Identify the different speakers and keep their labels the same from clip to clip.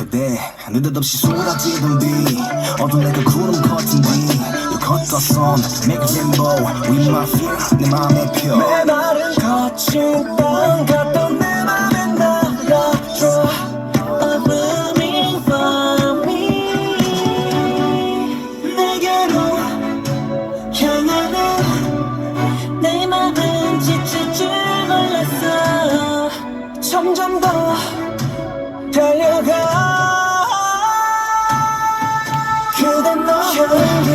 Speaker 1: 그대 느닷없이 쏟아지던 비 어둠의 그 구름 같은 뒤 걷어선 Make a rainbow with my feet 내 맘에 펴내 말은 거친 땅 같던 내 맘에 날아줘. I'm running 내게로 향하는 내 맘은 지칠 줄 몰랐어. 점점 더 Oh.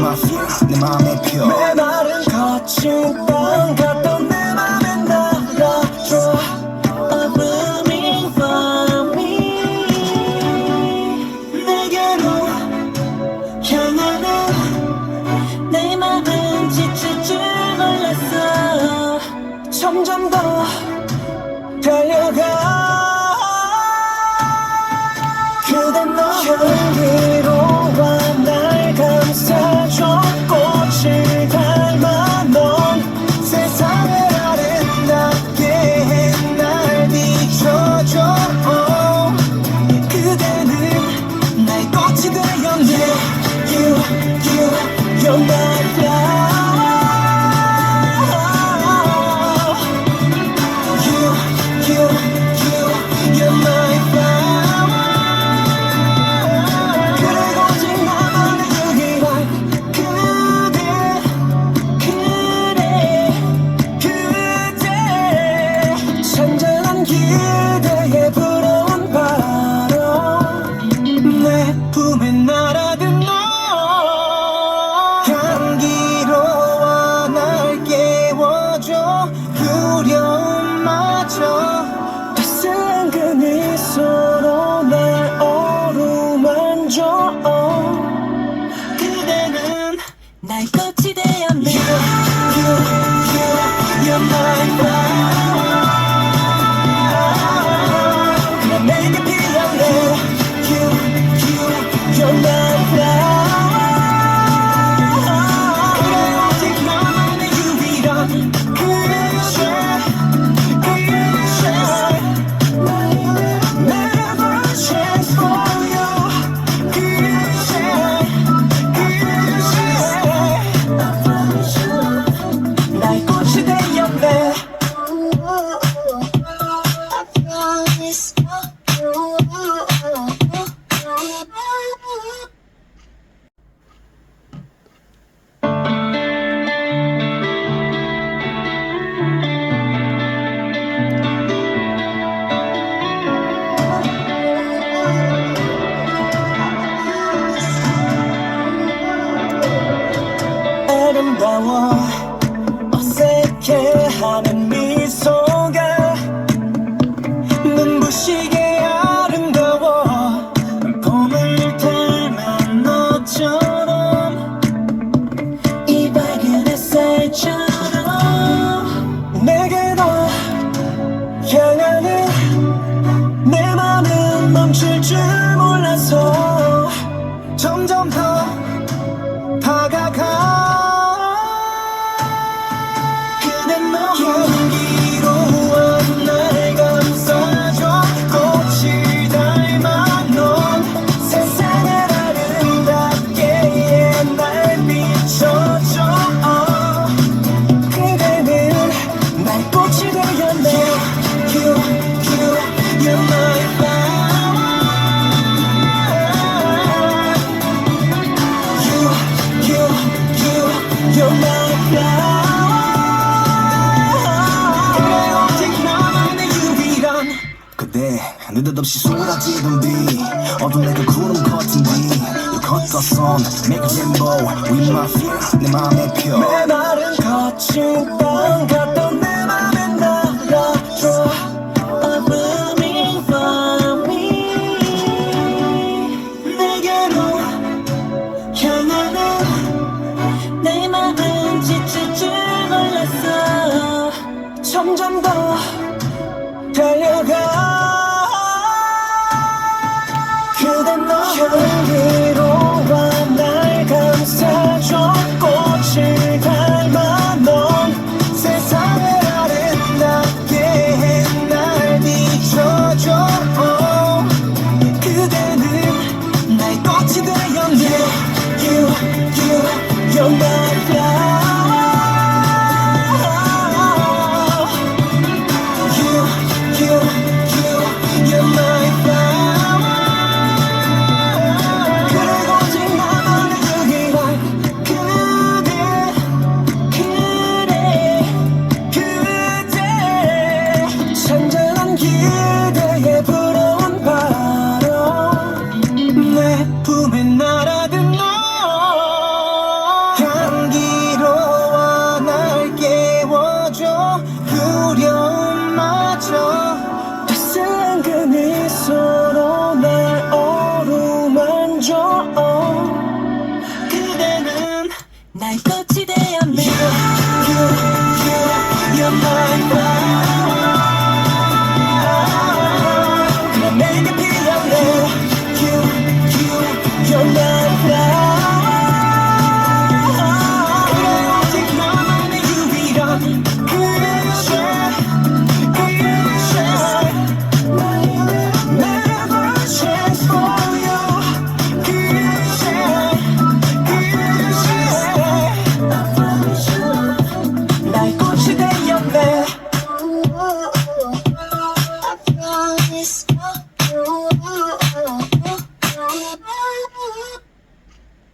Speaker 1: 맛이 내 마음의 표 내 말은
Speaker 2: 거친
Speaker 1: Yıllar 把我。 끝없이 쏟아지던 비 어둠에도 구름 커튼 뒤 그 걷고선 Make a rainbow with my fear 내 맘의 표.
Speaker 2: 메마른 거친 땅 같던 I am.